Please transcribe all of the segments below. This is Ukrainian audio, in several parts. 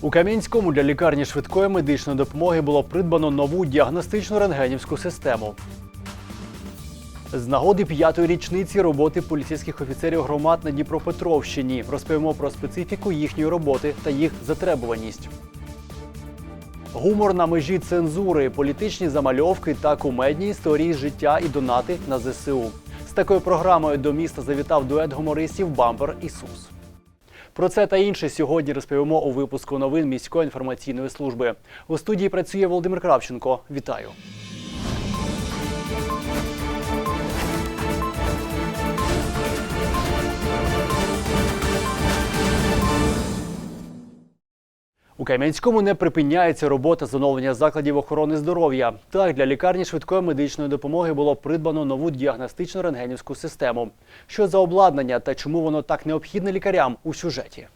У Кам'янському для лікарні швидкої медичної допомоги було придбано нову діагностичну рентгенівську систему. З нагоди п'ятої річниці роботи поліцейських офіцерів громад на Дніпропетровщині розповімо про специфіку їхньої роботи та їх затребуваність. Гумор на межі цензури, політичні замальовки та кумедні історії життя і донати на ЗСУ. З такою програмою до міста завітав дует гумористів Бампер Ісус. Про це та інше сьогодні розповімо у випуску новин міської інформаційної служби. У студії працює Володимир Кравченко. Вітаю. У Кам'янському не припиняється робота з оновлення закладів охорони здоров'я. Так, для лікарні швидкої медичної допомоги було придбано нову діагностичну рентгенівську систему. Що за обладнання та чому воно так необхідне лікарям у сюжеті?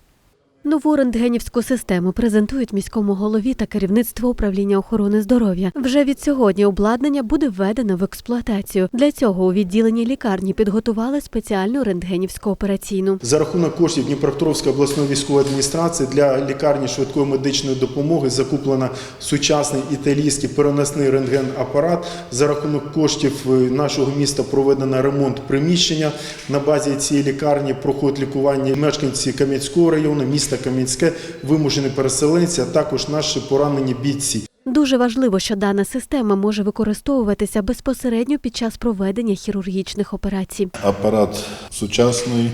Нову рентгенівську систему презентують міському голові та керівництву управління охорони здоров'я. Вже від сьогодні обладнання буде введено в експлуатацію. Для цього у відділенні лікарні підготували спеціальну рентгенівську операційну. За рахунок коштів Дніпропетровської обласної військової адміністрації для лікарні швидкої медичної допомоги закуплено сучасний італійський переносний рентген-апарат. За рахунок коштів е, нашого міста проведено ремонт приміщення. На базі цієї лікарні проходять лікування мешканці Кам'янського району, міста Кам'янське, вимушені переселенці, а також наші поранені бійці. Дуже важливо, що дана система може використовуватися безпосередньо під час проведення хірургічних операцій. Апарат сучасний,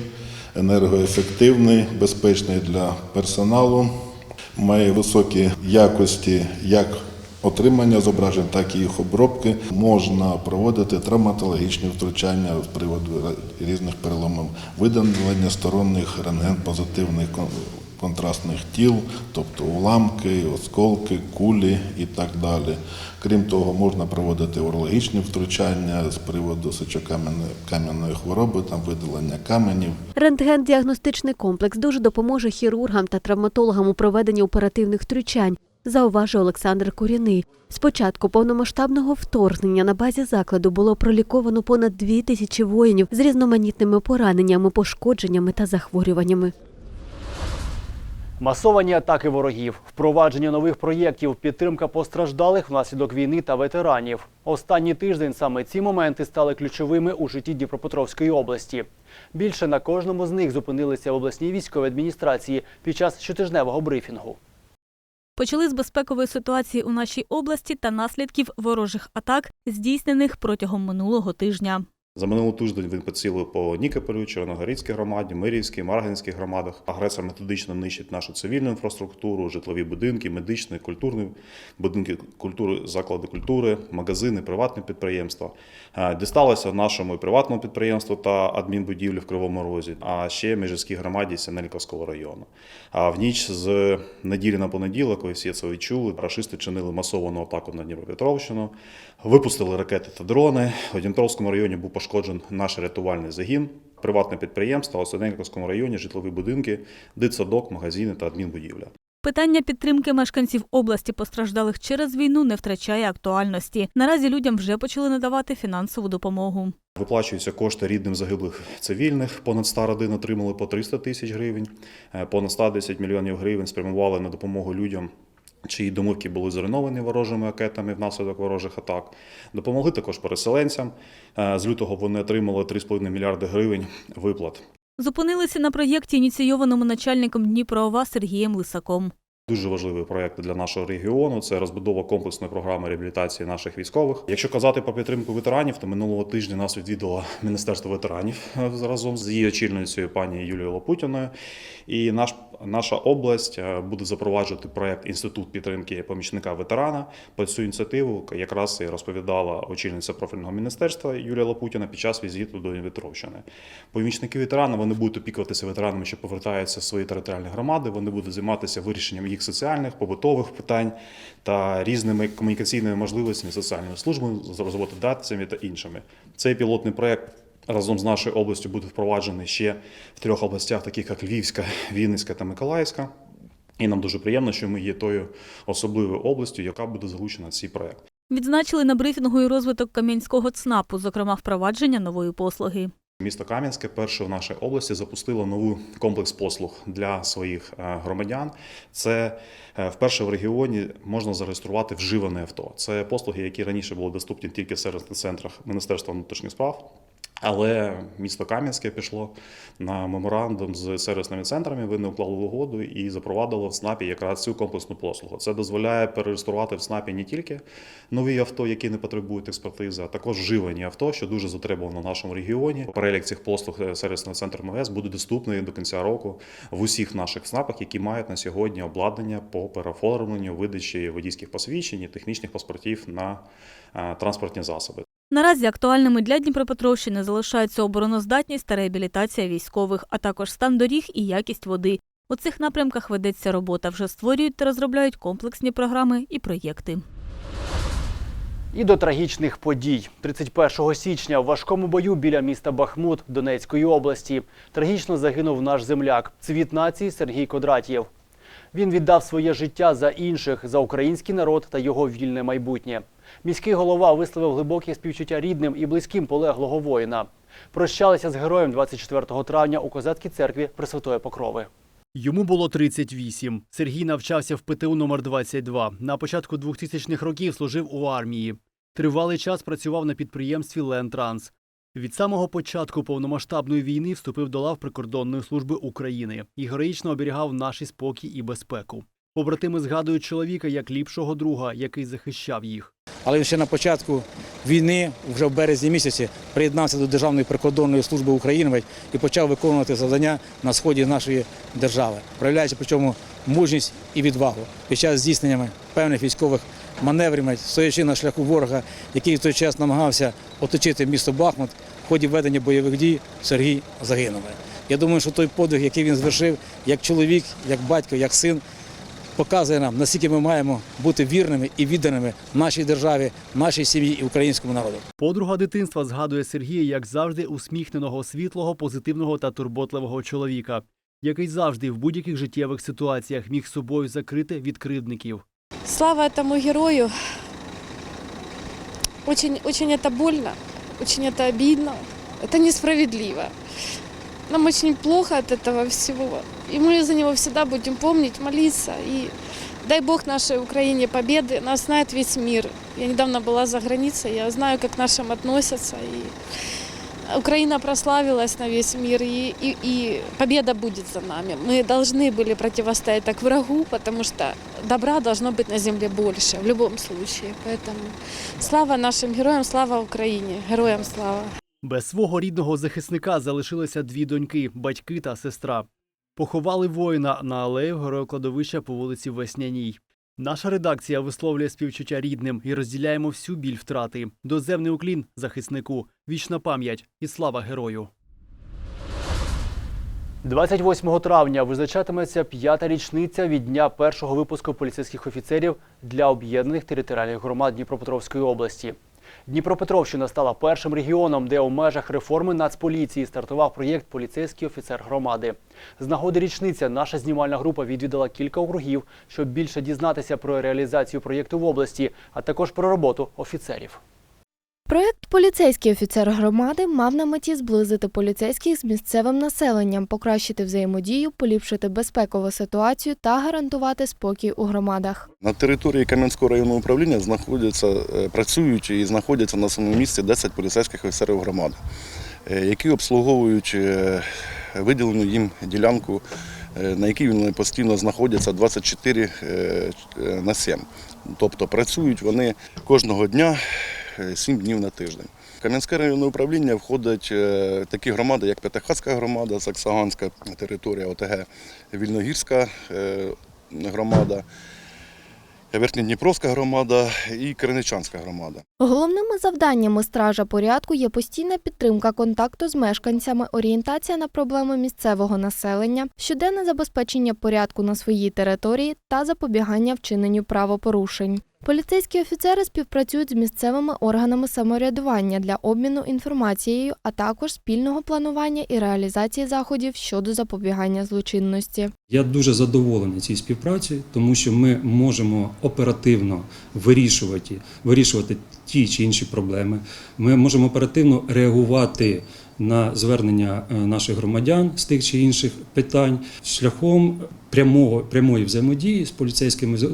енергоефективний, безпечний для персоналу, має високі якості як отримання зображень, так і їх обробки. Можна проводити травматологічні втручання з приводу різних переломів, видалення сторонніх рентген-позитивних кон- контрастних тіл, тобто уламки, осколки, кулі і так далі. Крім того, можна проводити урологічні втручання з приводу сечокам'яної хвороби, там видалення каменів. Рентген-діагностичний комплекс дуже допоможе хірургам та травматологам у проведенні оперативних втручань. Зауважив Олександр Куріний. З початку повномасштабного вторгнення на базі закладу було проліковано понад дві тисячі воїнів з різноманітними пораненнями, пошкодженнями та захворюваннями. Масовані атаки ворогів, впровадження нових проєктів, підтримка постраждалих внаслідок війни та ветеранів. Останній тиждень саме ці моменти стали ключовими у житті Дніпропетровської області. Більше на кожному з них зупинилися в обласній військовій адміністрації під час щотижневого брифінгу. Почали з безпекової ситуації у нашій області та наслідків ворожих атак, здійснених протягом минулого тижня. За минулий тиждень він поцілив по Нікополю, Чорногорівській громаді, Мирівській, Марганській громадах. Агресор методично нищить нашу цивільну інфраструктуру, житлові будинки, медичні, культурні будинки культури, заклади культури, магазини, приватні підприємства. Е, Дісталося нашому приватному підприємству та адмінбудівлі в Кривому Розі, а ще Межівській громаді Синельковського району. А в ніч з неділі на понеділок, ви всі це відчули, рашисти чинили масовану атаку на Дніпропетровщину, випустили ракети та дрони. У Дніпровському районі був пошкоджений наш рятувальний загін, приватне підприємство, у Синельковському районі житлові будинки, дитсадок, магазини та адмінбудівля. Питання підтримки мешканців області постраждалих через війну не втрачає актуальності. Наразі людям вже почали надавати фінансову допомогу. Виплачуються кошти рідним загиблих цивільних. Понад 100 родин отримали по 300 тисяч гривень. Е, Понад 110 мільйонів гривень спрямували на допомогу людям, чиї домівки були зруйновані ворожими ракетами внаслідок ворожих атак. Допомогли також переселенцям. Е, З лютого вони отримали 3,5 мільярди гривень виплат. Зупинилися на проєкті, ініційованому начальником Дніпроова Сергієм Лисаком. Дуже важливий проєкт для нашого регіону це розбудова комплексної програми реабілітації наших військових. Якщо казати про підтримку ветеранів, то минулого тижня нас відвідало Міністерство ветеранів е, разом з її очільницею пані Юлією Лопутіною. І наш наша область е, буде запроваджувати проєкт Інститут підтримки помічника ветерана. Про цю ініціативу якраз і розповідала очільниця профільного міністерства Юлія Лопутіна під час візиту до Дніпропетровщини. Помічники ветерана вони будуть опікуватися ветеранами, що повертаються в свої територіальні громади. Вони будуть займатися вирішенням їх соціальних, побутових питань та різними комунікаційними можливостями соціальної служби з роботодавцями та іншими. Цей пілотний проект. Разом з нашою областю буде впроваджений ще в трьох областях, таких як Львівська, Вінницька та Миколаївська. І нам дуже приємно, що ми є тою особливою областю, яка буде залучена в цей проект. Відзначили на брифінгу і розвиток Кам'янського ЦНАПу, зокрема впровадження нової послуги. Місто Кам'янське перше в нашій області запустило новий комплекс послуг для своїх е, громадян. Це е, вперше в регіоні можна зареєструвати вживане авто. Це послуги, які раніше були доступні тільки в сервісних центрах Міністерства внутрішніх справ. Але місто Кам'янське пішло на меморандум з сервісними центрами. Вони уклали угоду і запровадило в СНАПі якраз цю комплексну послугу. Це дозволяє перереєструвати в СНАПі не тільки нові авто, які не потребують експертизи, а також вживані авто, що дуже затребувано в нашому регіоні. Перелік цих послуг е, сервісного центру МВС буде доступний до кінця року в усіх наших СНАПах, які мають на сьогодні обладнання по переоформленню, видачі водійських посвідчень, і технічних паспортів на е, транспортні засоби. Наразі актуальними для Дніпропетровщини залишаються обороноздатність та реабілітація військових, а також стан доріг і якість води. У цих напрямках ведеться робота. Вже створюють та розробляють комплексні програми і проєкти. І до трагічних подій. 31 січня в важкому бою біля міста Бахмут Донецької області трагічно загинув наш земляк, цвіт нації Сергій Кодратєв. Він віддав своє життя за інших, за український народ та його вільне майбутнє. Міський голова висловив глибоке співчуття рідним і близьким полеглого воїна. Прощалися з героєм 24 травня у козацькій церкві Пресвятої Покрови. Йому було 38. Сергій навчався в ПТУ номер 22 На початку 2000-х років служив у армії. Тривалий час працював на підприємстві Лентранс. Від самого початку повномасштабної війни вступив до лав прикордонної служби України і героїчно оберігав наші спокій і безпеку. Побратими згадують чоловіка як ліпшого друга, який захищав їх. Але він ще на початку війни, вже в березні місяці, приєднався до Державної прикордонної служби України і почав виконувати завдання на сході нашої держави, проявляючи причому мужність і відвагу під час здійснення певних військових маневрів, стоячи на шляху ворога, який в той час намагався оточити місто Бахмут. В ході ведення бойових дій Сергій загинув. Я думаю, що той подвиг, який він звершив, як чоловік, як батько, як син, показує нам, наскільки ми маємо бути вірними і відданими нашій державі, нашій сім'ї і українському народу. Подруга дитинства згадує Сергія як завжди усміхненого, світлого, позитивного та турботливого чоловіка, який завжди в будь-яких життєвих ситуаціях міг собою закрити від кривдників. Слава этому герою. Очень, очень это больно, очень это обидно, это несправедливо. Нам очень плохо от этого всего. И мы за него всегда будем помнить, молиться. И дай Бог нашей Украине победы. Нас знает весь мир. Я недавно была за границей, я знаю, как к нашим относятся. И Украина прославилась на весь мир, и, и, и победа будет за нами. Мы должны были противостоять так врагу, потому что добра должно быть на земле больше в любом случае. Поэтому слава нашим героям, слава Украине, героям слава. Без свого рідного захисника залишилися дві доньки, батьки та сестра. Поховали воїна на алею героя-кладовища по вулиці Весняній. Наша редакція висловлює співчуття рідним і розділяємо всю біль втрати. Доземний уклін захиснику, вічна пам'ять і слава герою. 28 травня визначатиметься п'ята річниця від дня першого випуску поліцейських офіцерів для об'єднаних територіальних громад Дніпропетровської області. Дніпропетровщина стала першим регіоном, де у межах реформи Нацполіції стартував проєкт Поліцейський офіцер громади. З нагоди річниця наша знімальна група відвідала кілька округів, щоб більше дізнатися про реалізацію проєкту в області, а також про роботу офіцерів. Проєкт Поліцейський офіцер громади мав на меті зблизити поліцейських з місцевим населенням, покращити взаємодію, поліпшити безпекову ситуацію та гарантувати спокій у громадах. На території Кам'янського районного управління знаходяться, е, працюють і знаходяться на своєму місці 10 поліцейських офіцерів громади, е, які обслуговують е, виділену їм ділянку, на якій вони постійно знаходяться 24 е, на 7. Тобто працюють вони кожного дня 7 днів на тиждень. Кам'янське районне управління входять е, такі громади, як П'ятихатська громада, Саксаганська територія ОТГ, Вільногірська е, громада. Верхньодніпровська громада і Криничанська громада. Головними завданнями стража порядку є постійна підтримка контакту з мешканцями, орієнтація на проблеми місцевого населення, щоденне забезпечення порядку на своїй території та запобігання вчиненню правопорушень. Поліцейські офіцери співпрацюють з місцевими органами самоврядування для обміну інформацією, а також спільного планування і реалізації заходів щодо запобігання злочинності. Я дуже задоволений цій співпраці, тому що ми можемо оперативно вирішувати, вирішувати ті чи інші проблеми. Ми можемо оперативно реагувати на звернення е, наших громадян з тих чи інших питань шляхом прямого прямої взаємодії з поліцейськими з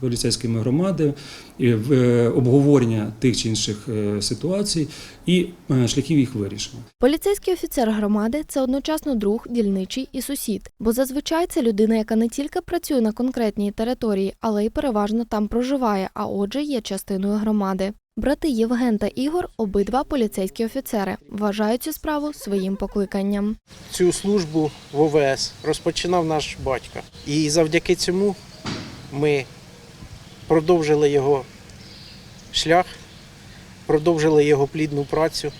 поліцейськими громади, в- е, обговорення тих чи інших е, ситуацій і шляхів їх вирішення. Поліцейський офіцер громади це одночасно друг, дільничий і сусід, бо зазвичай це людина, яка не тільки працює на конкретній території, але й переважно там проживає, а отже, є частиною громади. Брати Євген та Ігор обидва поліцейські офіцери вважають цю справу своїм покликанням. цю службу в ОВС розпочинав наш батько. І завдяки цьому ми продовжили його шлях, продовжили його плідну працю,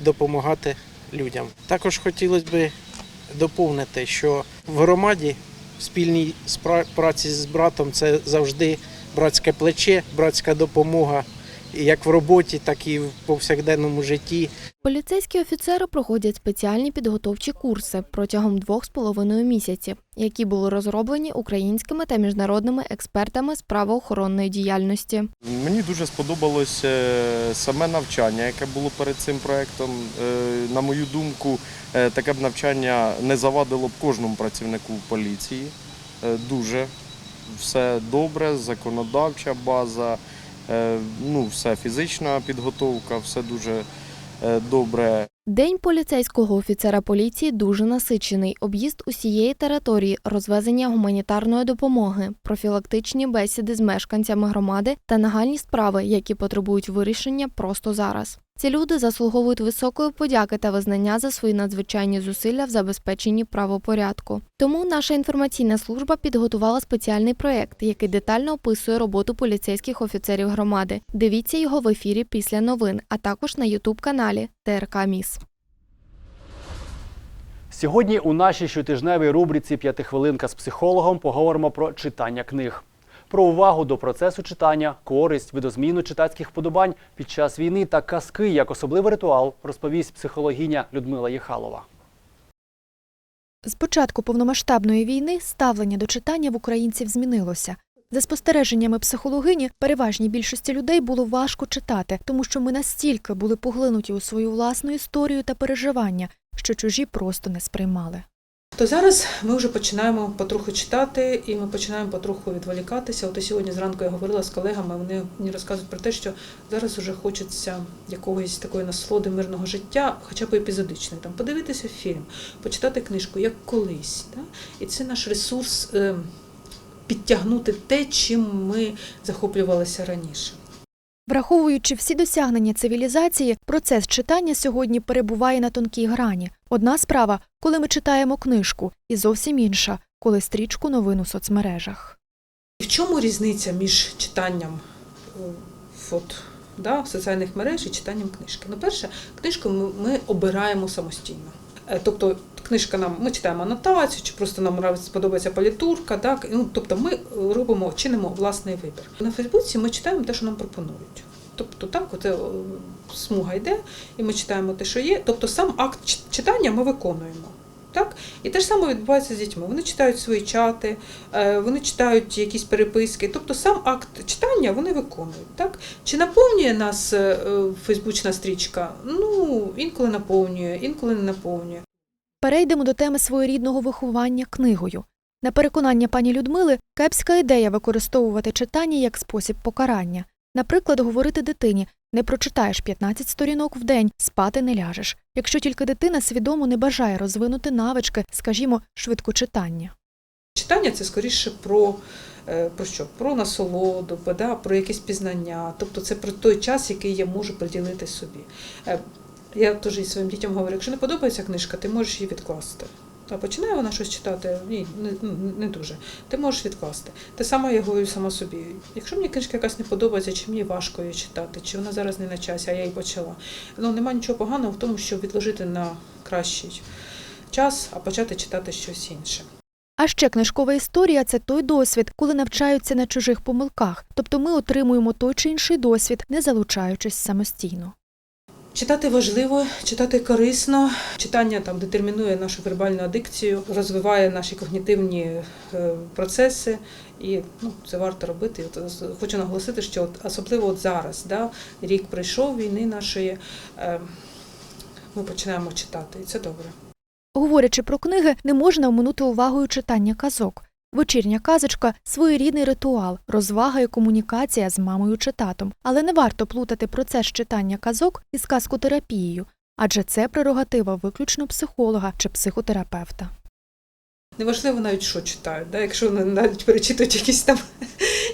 допомагати людям. Також хотілося б доповнити, що в громаді в спільній праці з братом це завжди братське плече, братська допомога як в роботі, так і в повсякденному житті. Поліцейські офіцери проходять спеціальні підготовчі курси протягом двох з половиною місяців, які були розроблені українськими та міжнародними експертами з правоохоронної діяльності. Мені дуже сподобалось е, саме навчання, яке було перед цим проєктом. Е, На мою думку, е, таке б навчання не завадило б кожному працівнику поліції. Дуже все добре, законодавча база, ну, все фізична підготовка, все дуже е, добре. День поліцейського офіцера поліції дуже насичений. Об'їзд усієї території, розвезення гуманітарної допомоги, профілактичні бесіди з мешканцями громади та нагальні справи, які потребують вирішення просто зараз. Ці люди заслуговують високої подяки та визнання за свої надзвичайні зусилля в забезпеченні правопорядку. Тому наша інформаційна служба підготувала спеціальний проєкт, який детально описує роботу поліцейських офіцерів громади. Дивіться його в ефірі після новин, а також на Ютуб каналі ТРК Міс. Сьогодні у нашій щотижневій рубриці «П'ятихвилинка з психологом поговоримо про читання книг. Про увагу до процесу читання, користь, видозміну читацьких вподобань під час війни та казки як особливий ритуал розповість психологиня Людмила Єхалова. З початку повномасштабної війни ставлення до читання в українців змінилося. За спостереженнями психологині, переважній більшості людей було важко читати, тому що ми настільки були поглинуті у свою власну історію та переживання, що чужі просто не сприймали. То зараз ми вже починаємо потроху читати, і ми починаємо потроху відволікатися. От сьогодні зранку я говорила з колегами, вони мені розказують про те, що зараз вже хочеться якогось такої насолоди мирного життя, хоча б епізодичної. Там подивитися фільм, почитати книжку, як колись. Да? І це наш ресурс е, підтягнути те, чим ми захоплювалися раніше. Враховуючи всі досягнення цивілізації, процес читання сьогодні перебуває на тонкій грані. Одна справа, коли ми читаємо книжку, і зовсім інша, коли стрічку новин у соцмережах. В чому різниця між читанням е, от, да, соціальних мереж і читанням книжки? Ну, перше, книжку ми, ми обираємо самостійно. Е, Тобто книжка нам, ми читаємо анотацію, чи просто нам подобається, сподобається палітурка. Так? Ну, тобто ми робимо, чинимо власний вибір. На Фейсбуці ми читаємо те, що нам пропонують. Тобто так, оце е, смуга йде, і ми читаємо те, що є. Тобто сам акт читання ми виконуємо. Так? І те ж саме відбувається з дітьми. Вони читають свої чати, е, вони читають якісь переписки. Тобто сам акт читання вони виконують. Так? Чи наповнює нас е, е, фейсбучна стрічка? Ну, інколи наповнює, інколи не наповнює. Перейдемо до теми своєрідного виховання книгою. На переконання пані Людмили, кепська ідея використовувати читання як спосіб покарання. Наприклад, говорити дитині не прочитаєш 15 сторінок в день, спати не ляжеш, якщо тільки дитина свідомо не бажає розвинути навички, скажімо, швидкочитання. Читання це скоріше про, е, про що? Про насолоду, да? про якесь пізнання. Тобто це про той час, який я можу приділити собі. Е, Я теж і своїм дітям говорю, якщо не подобається книжка, ти можеш її відкласти. Та починає вона щось читати, ні, не, не дуже. Ти можеш відкласти. Те саме я говорю сама собі. Якщо мені книжка якась не подобається, чи мені важко її читати, чи вона зараз не на часі, а я її почала. Ну нема нічого поганого в тому, щоб відложити на кращий час, а почати читати щось інше. А ще книжкова історія це той досвід, коли навчаються на чужих помилках, тобто ми отримуємо той чи інший досвід, не залучаючись самостійно. Читати важливо, читати корисно. Читання там детермінує нашу вербальну адикцію, розвиває наші когнітивні е, процеси, і ну, це варто робити. От, хочу наголосити, що от, особливо от зараз, да, рік прийшов війни нашої, е, ми починаємо читати, і це добре. Говорячи про книги, не можна оминути увагою читання казок. Вечірня казочка своєрідний ритуал, розвага і комунікація з мамою чи татом. Але не варто плутати процес читання казок із казкотерапією, адже це прерогатива виключно психолога чи психотерапевта. Неважливо навіть, що читають, да? якщо вони навіть перечитують якісь там,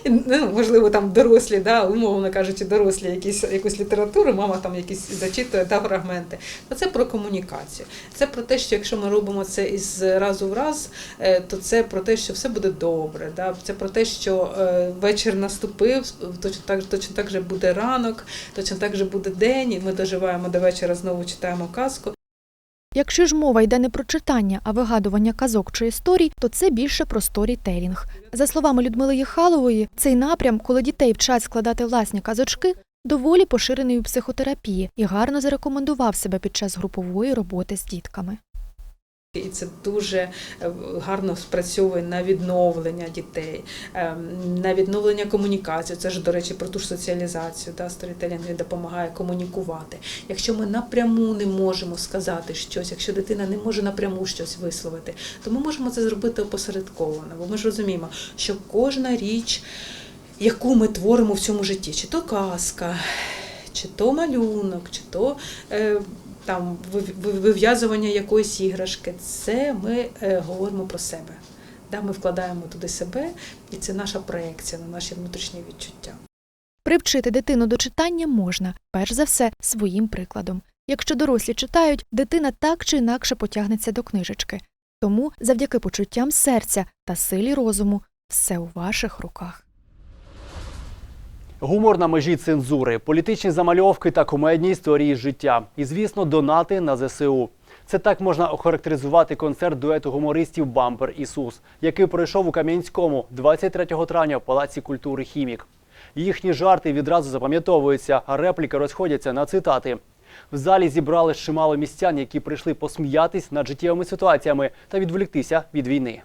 ну, можливо, там дорослі, да, умовно кажучи, дорослі якісь, якусь літературу, мама там якісь зачитує да, фрагменти. То це про комунікацію. Це про те, що якщо ми робимо це із разу в раз, е, то це про те, що все буде добре. Да? Це про те, що е, вечір наступив, точно так, точно так же буде ранок, точно так же буде день, і ми доживаємо до вечора, знову читаємо казку. Якщо ж мова йде не про читання, а вигадування казок чи історій, то це більше про сторітелінг. За словами Людмили Єхалової, цей напрям, коли дітей вчать складати власні казочки, доволі поширений у психотерапії і гарно зарекомендував себе під час групової роботи з дітками. І це дуже е, гарно спрацьовує на відновлення дітей, ем, на відновлення комунікації. Це ж, до речі, про ту ж соціалізацію. Да? Сторітелінг допомагає комунікувати. Якщо ми напряму не можемо сказати щось, якщо дитина не може напряму щось висловити, то ми можемо це зробити опосередковано. Бо ми ж розуміємо, що кожна річ, яку ми творимо в цьому житті, чи то казка, чи то малюнок, чи то е, там вив- вив- вив'язування якоїсь іграшки, це ми е, говоримо про себе. Ми вкладаємо туди себе, і це наша проекція на наші внутрішні відчуття. Привчити дитину до читання можна, перш за все, своїм прикладом. Якщо дорослі читають, дитина так чи інакше потягнеться до книжечки. Тому, завдяки почуттям серця та силі розуму, все у ваших руках. Гумор на межі цензури, політичні замальовки та комедні історії життя. І, звісно, донати на ЗСУ. Це так можна охарактеризувати концерт дуету гумористів Бампер Ісус, який пройшов у Кам'янському 23 травня в Палаці культури Хімік. Їхні жарти відразу запам'ятовуються, а репліки розходяться на цитати. В залі зібрали чимало містян, які прийшли посміятись над життєвими ситуаціями та відволіктися від війни.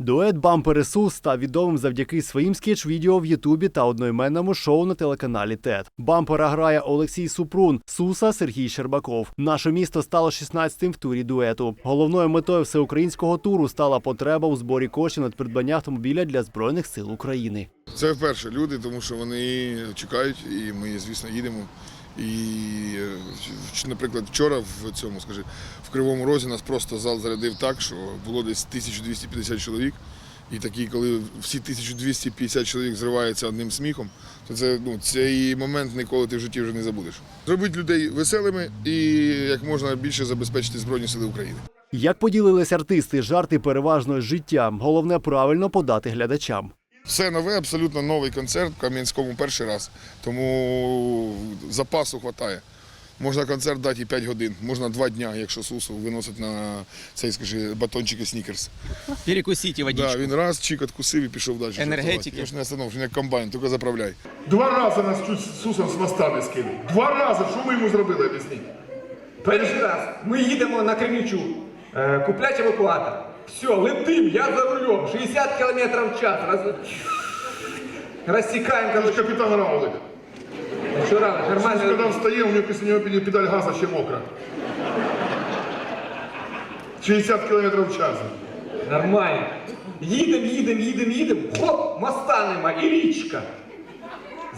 Дует Бампер Ісус став відомим завдяки своїм скетч-відео в Ютубі та одноіменному шоу на телеканалі ТЕД. Бампера грає Олексій Супрун, Суса Сергій Щербаков. Наше місто стало 16-тим в турі дуету. Головною метою всеукраїнського туру стала потреба у зборі коштів на придбання автомобіля для збройних сил України. Це вперше люди, тому що вони чекають, і ми, звісно, їдемо. І, е, наприклад, вчора в цьому, скажи, в Кривому Розі нас просто зал зарядив так, що було десь 1250 чоловік. І такі, коли всі 1250 чоловік зриваються одним сміхом, то це ну, цей момент ніколи ти в житті вже не забудеш. Зробити людей веселими і як можна більше забезпечити Збройні Сили України. Як поділились артисти, жарти переважно життя. Головне правильно подати глядачам. Все нове, абсолютно новий концерт в Кам'янському перший раз. Тому запасу вистачає. Можна концерт дати і 5 годин, можна 2 дня, якщо сусу виносить на цей, скажи, батончики снікерс. Перекусите водичку. Да, він раз чик откусив і пішов далі. Енергетики. Я ж не остановиш, він як комбайн, тільки заправляй. Два рази нас чуть з Сусом з моста не скинули. Два рази. Що ми йому зробили, об'ясніть? Перший раз ми їдемо на Кремлівчук. Е, куплять евакуатор. Все, летим, я за рулем. 60 км в час. Раз... Рассекаем, ж капітан Равлик. Що рано, коли нормально. встає, у нього після нього педаль- педаль газа ще мокра. 60 км в час. Нормально. Їдем, їдем, їдем, їдем. Хоп, моста нема і річка.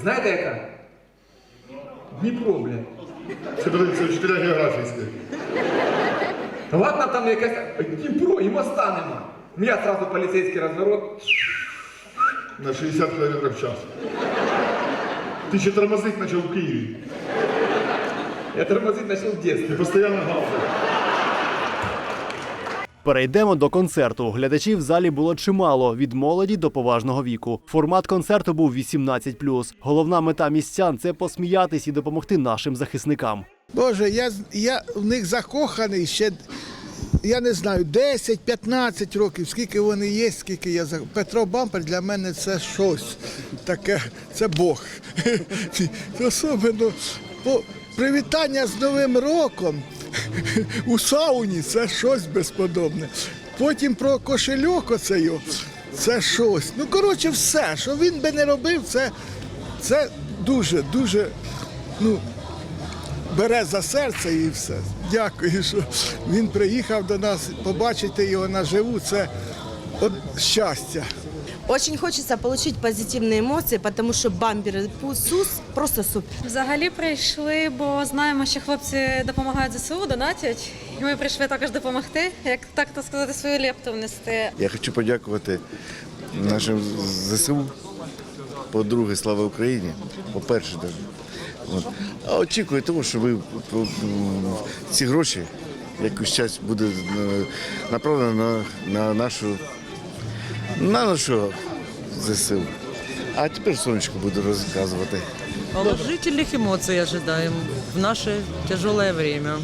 Знаєте яка? Дніпро, блядь. Це, подивіться, це вчителя географії сидять. Та ладно, там якась Дніпро і моста нема. У мене сразу поліцейський розворот. На 60 км в час. Ти ще тормозить почав в Києві. Я тормозить почав в Ти дитинстві. постійно гафаєш. Перейдемо до концерту. Глядачів в залі було чимало від молоді до поважного віку. Формат концерту був 18+. Головна мета містян це посміятись і допомогти нашим захисникам. Боже, я, я в них закоханий ще, я не знаю, 10-15 років, скільки вони є, скільки я за Петро Бампер для мене це щось таке, це Бог. Особливо, Привітання з Новим роком у сауні це щось безподобне. Потім про кошельок оцей, це щось. Ну, коротше, все, що він би не робив, це, це дуже, дуже ну, бере за серце і все. Дякую, що він приїхав до нас. Побачити його наживу це от щастя. Очень хочеться отримати позитивні емоції, тому що бампер і СУС просто супер. Взагалі прийшли, бо знаємо, що хлопці допомагають ЗСУ, донатять. І ми прийшли також допомогти, як так то сказати, свою лепту внести. Я хочу подякувати нашим ЗСУ. По-друге, слава Україні. По-перше, даже. От. А очікую того, що ви ці гроші якусь час буде е, направлено на, на нашу на нашу ЗСУ. А тепер сонечко буду розказувати. Положительных эмоций ожидаем в наше тяжелое время.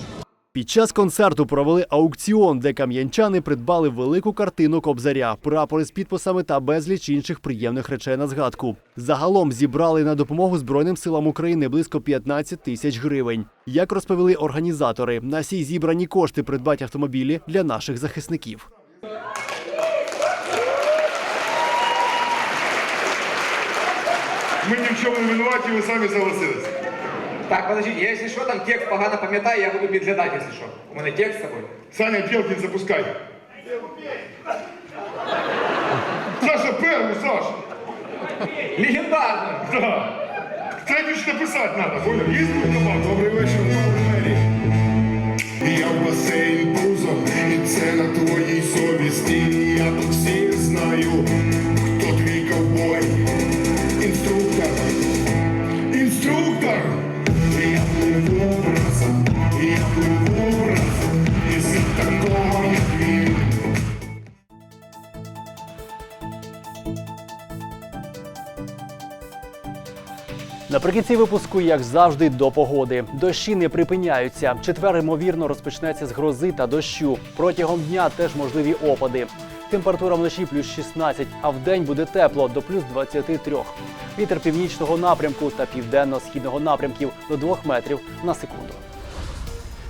Під час концерту провели аукціон, де кам'янчани придбали велику картину кобзаря, прапори з підписами та безліч інших приємних речей на згадку. Загалом зібрали на допомогу Збройним силам України близько 15 тисяч гривень. Як розповіли організатори, на всі зібрані кошти придбать автомобілі для наших захисників. Ми ні в чому не винуваті, ви самі согласилися. Так, подождите, я если что, там текст погано пам'ятаю, я буду підглядати, якщо що. У мене текст з собою. Саня, Пєлкін, запускай. Саша, перву, Саша. Легендарно. Да. Третю ще написати треба, понял? Є дома? Добрий вечір, Мері. Я в басейн пузом, і це на твоїй совісті. Я тут всіх знаю, Наприкінці випуску, як завжди, до погоди. Дощі не припиняються. Четвер, ймовірно, розпочнеться з грози та дощу. Протягом дня теж можливі опади. Температура вночі плюс 16, а вдень буде тепло до плюс 23. Вітер північного напрямку та південно-східного напрямків до 2 метрів на секунду.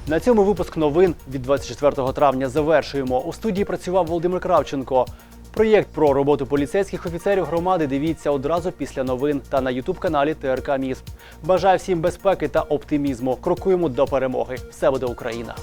На цьому випуск новин від 24 травня завершуємо. У студії працював Володимир Кравченко. Проєкт про роботу поліцейських офіцерів громади дивіться одразу після новин та на ютуб-каналі ТРК Міст. Бажаю всім безпеки та оптимізму. Крокуємо до перемоги. Все буде Україна!